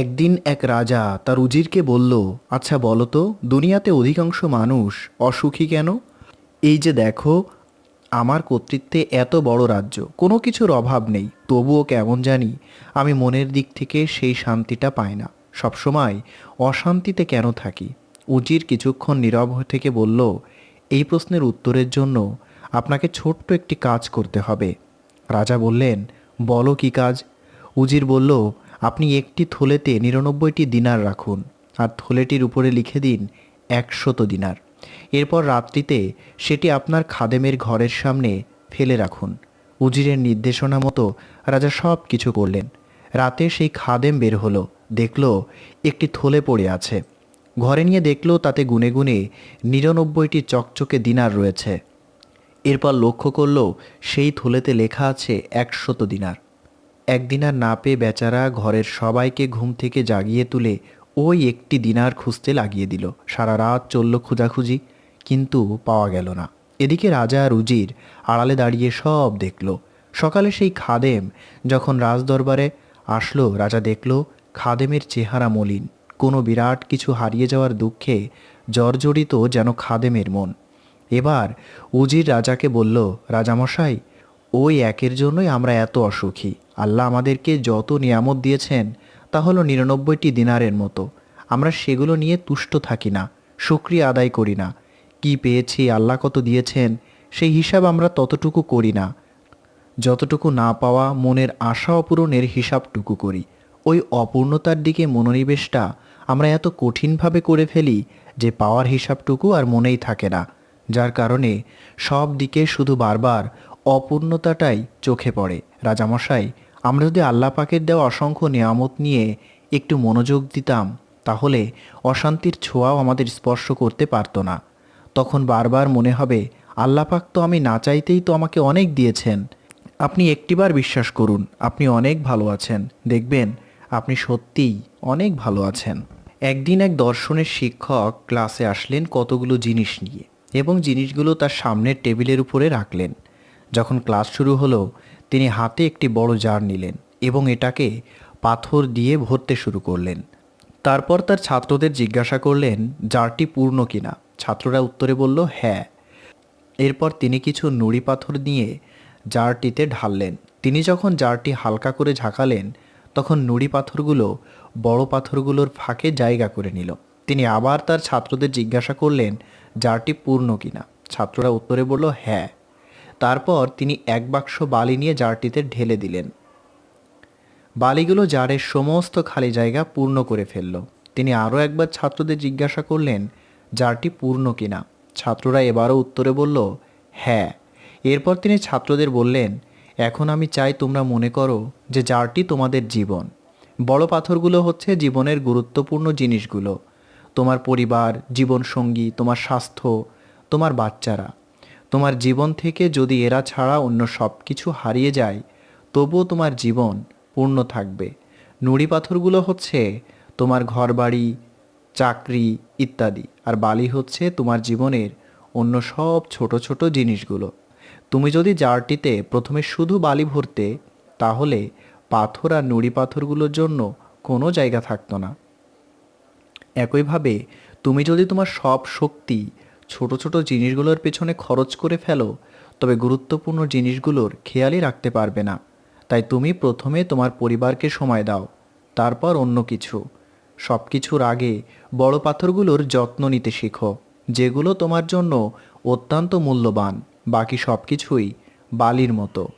একদিন এক রাজা তার উজিরকে বলল আচ্ছা বলো তো, দুনিয়াতে অধিকাংশ মানুষ অসুখী কেন? এই যে দেখো, আমার কর্তৃত্বে এত বড় রাজ্য, কোনো কিছুর অভাব নেই, তবুও কেমন জানি আমি মনের দিক থেকে সেই শান্তিটা পাই না। সবসময় অশান্তিতে কেন থাকি? উজির কিছুক্ষণ নীরব থেকে বলল, এই প্রশ্নের উত্তরের জন্য আপনাকে ছোট্ট একটি কাজ করতে হবে। রাজা বললেন, বলো কি কাজ? উজির বলল আপনি একটি থলেতে নিরানব্বইটি দিনার রাখুন, আর থলেটির উপরে লিখে দিন একশত দিনার। এরপর রাত্রিতে সেটি আপনার খাদেমের ঘরের সামনে ফেলে রাখুন। উজিরের নির্দেশনা মতো রাজা সব কিছু করলেন। রাতে সেই খাদেম বের হলো, দেখল একটি থলে পড়ে আছে। ঘরে নিয়ে দেখল তাতে গুনে গুনে নিরানব্বইটি চকচকে দিনার রয়েছে। এরপর লক্ষ্য করল সেই থলেতে লেখা আছে একশত দিনার। একদিন আর না পেয়ে বেচারা ঘরের সবাইকে ঘুম থেকে জাগিয়ে তুলে ওই একটি দিনার খুঁজতে লাগিয়ে দিল। সারা রাত চলল খোঁজাখুঁজি, কিন্তু পাওয়া গেল না। এদিকে রাজা আর উজির আড়ালে দাঁড়িয়ে সব দেখল। সকালে সেই খাদেম যখন রাজদরবারে আসলো, রাজা দেখল খাদেমের চেহারা মলিন। কোনো বিরাট কিছু হারিয়ে যাওয়ার দুঃখে জর্জরিত যেন খাদেমের মন। এবার উজির রাজাকে বলল, রাজামশাই, ওই একের জন্যই আমরা এত অসুখী। আল্লাহ আমাদেরকে যত নিয়ামত দিয়েছেন, তা হলো নিরানব্বইটি দিনারের মতো। আমরা সেগুলো নিয়ে তুষ্ট থাকি না, শুক্রিয়া আদায় করি না। কি পেয়েছি, আল্লাহ কত দিয়েছেন, সেই হিসাব আমরা ততটুকু করি না। যতটুকু না পাওয়া মনের আশা অপূরণের হিসাবটুকু করি। ওই অপূর্ণতার দিকে মনোনিবেশটা আমরা এত কঠিনভাবে করে ফেলি যে পাওয়ার হিসাবটুকু আর মনেই থাকে না। যার কারণে সব দিকে শুধু বারবার অপূর্ণতাটাই চোখে পড়ে। রাজামশাই আমরা যদি আল্লাহ পাকের দেওয়া অসংখ্য নিয়ামত নিয়ে একটু মনোযোগ দিতাম, তাহলে অশান্তির ছোঁয়াও আমাদের স্পর্শ করতে পারতো না। তখন বারবার মনে হবে, আল্লাহ পাক তো আমি না চাইতেই তো আমাকে অনেক দিয়েছেন। আপনি একটিবার বিশ্বাস করুন, আপনি অনেক ভালো আছেন। দেখবেন, আপনি সত্যিই অনেক ভালো আছেন। একদিন এক দর্শনের শিক্ষক ক্লাসে আসলেন কতগুলো জিনিস নিয়ে এবং জিনিসগুলো তার সামনের টেবিলের উপরে রাখলেন। যখন ক্লাস শুরু হলো তিনি হাতে একটি বড় জার নিলেন এবং এটাকে পাথর দিয়ে ভরতে শুরু করলেন। তারপর তার ছাত্রদের জিজ্ঞাসা করলেন, জারটি পূর্ণ কিনা? ছাত্ররা উত্তরে বলল হ্যাঁ। এরপর তিনি কিছু নুড়ি পাথর নিয়ে জারটিতে ঢাললেন। তিনি যখন জারটি হালকা করে ঝাঁকালেন, তখন নুড়ি পাথরগুলো বড় পাথরগুলোর ফাঁকে জায়গা করে নিল। তিনি আবার তার ছাত্রদের জিজ্ঞাসা করলেন, জারটি পূর্ণ কিনা? ছাত্ররা উত্তরে বলল হ্যাঁ। তারপর তিনি এক বাক্স বালি নিয়ে জারটিতে ঢেলে দিলেন। বালিগুলো জারের সমস্ত খালি জায়গা পূর্ণ করে ফেলল। তিনি আরও একবার ছাত্রদের জিজ্ঞাসা করলেন, জারটি পূর্ণ কিনা? ছাত্ররা এবারও উত্তরে বলল হ্যাঁ। এরপর তিনি ছাত্রদের বললেন, এখন আমি চাই তোমরা মনে করো যে জারটি তোমাদের জীবন। বড় পাথরগুলো হচ্ছে জীবনের গুরুত্বপূর্ণ জিনিসগুলো। তোমার পরিবার, জীবনসঙ্গী, তোমার স্বাস্থ্য, তোমার বাচ্চারা। তোমার জীবন থেকে যদি এরা ছাড়া অন্য সব কিছু হারিয়ে যায়, তবুও তোমার জীবন পূর্ণ থাকবে। নুড়ি পাথরগুলো হচ্ছে তোমার ঘরবাড়ি, চাকরি ইত্যাদি, আর বালি হচ্ছে তোমার জীবনের অন্য সব ছোট ছোট জিনিসগুলো। তুমি যদি জারটিতে প্রথমে শুধু বালি ভরতে, তাহলে পাথর আর নুড়ি পাথরগুলোর জন্য কোনো জায়গা থাকতো না। একইভাবে তুমি যদি তোমার সব শক্তি ছোট ছোট জিনিসগুলোর পেছনে খরচ করে ফেলো, তবে গুরুত্বপূর্ণ জিনিসগুলোর খেয়ালই রাখতে পারবে না। তাই তুমি প্রথমে তোমার পরিবারকে সময় দাও, তারপর অন্য কিছু। সব কিছুর আগে বড় পাথরগুলোর যত্ন নিতে শেখো, যেগুলো তোমার জন্য অত্যন্ত মূল্যবান, বাকি সব কিছুই বালির মতো।